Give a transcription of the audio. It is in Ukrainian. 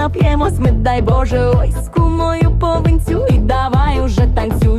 нап'ємось, ми дай Боже, ой, з кумою повинцю і давай уже танцю.